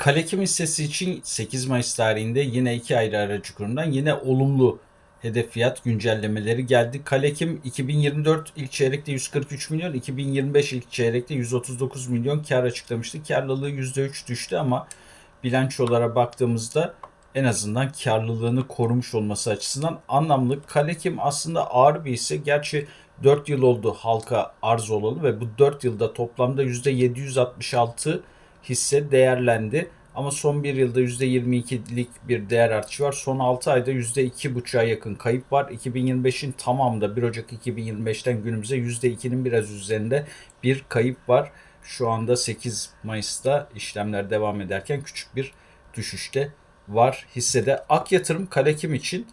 Kalekim hissesi için 8 Mayıs tarihinde yine iki ayrı aracı kurumdan yine olumlu hedef fiyat güncellemeleri geldi. Kalekim 2024 ilk çeyrekte 143 milyon, 2025 ilk çeyrekte 139 milyon kar açıklamıştı. Karlılığı %3 düştü ama bilançolara baktığımızda en azından karlılığını korumuş olması açısından anlamlı. Kalekim aslında ağır bir hisse. Gerçi 4 yıl oldu halka arz olalı ve bu 4 yılda toplamda %766 hisse değerlendi. Ama son bir yılda %22'lik bir değer artışı var. Son 6 ayda %2,5'a yakın kayıp var. 2025'in tamamında 1 Ocak 2025'ten günümüze %2'nin biraz üzerinde bir kayıp var. Şu anda 8 Mayıs'ta işlemler devam ederken küçük bir düşüşte var hissede. Ak yatırım Kalekim için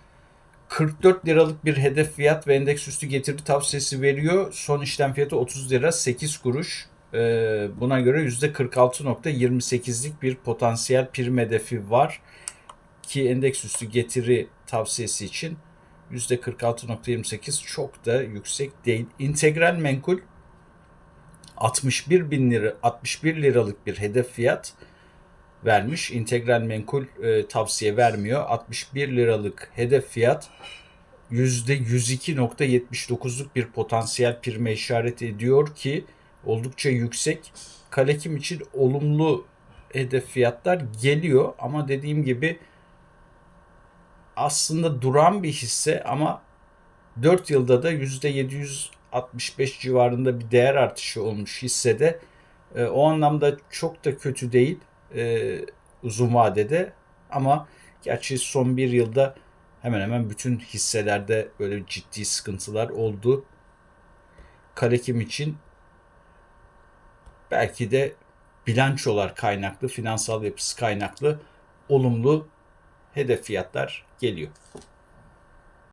44 liralık bir hedef fiyat ve endeks üstü getiri tavsiyesi veriyor. Son işlem fiyatı 30 lira 8 kuruş. Ee, buna göre %46.28'lik bir potansiyel prim hedefi var. Ki endeks üstü getiri tavsiyesi için %46.28 çok da yüksek değil. İntegral menkul 61 bin lira 61 liralık bir hedef fiyat vermiş. İntegral menkul e, tavsiye vermiyor. 61 liralık hedef fiyat %102.79'luk bir potansiyel prime işaret ediyor ki oldukça yüksek. Kalekim için olumlu hedef fiyatlar geliyor ama dediğim gibi aslında duran bir hisse ama 4 yılda da %765 civarında bir değer artışı olmuş hissede. E, o anlamda çok da kötü değil e, uzun vadede ama gerçi son bir yılda hemen hemen bütün hisselerde böyle ciddi sıkıntılar oldu. Kalekim için belki de bilançolar kaynaklı, finansal yapısı kaynaklı olumlu hedef fiyatlar geliyor.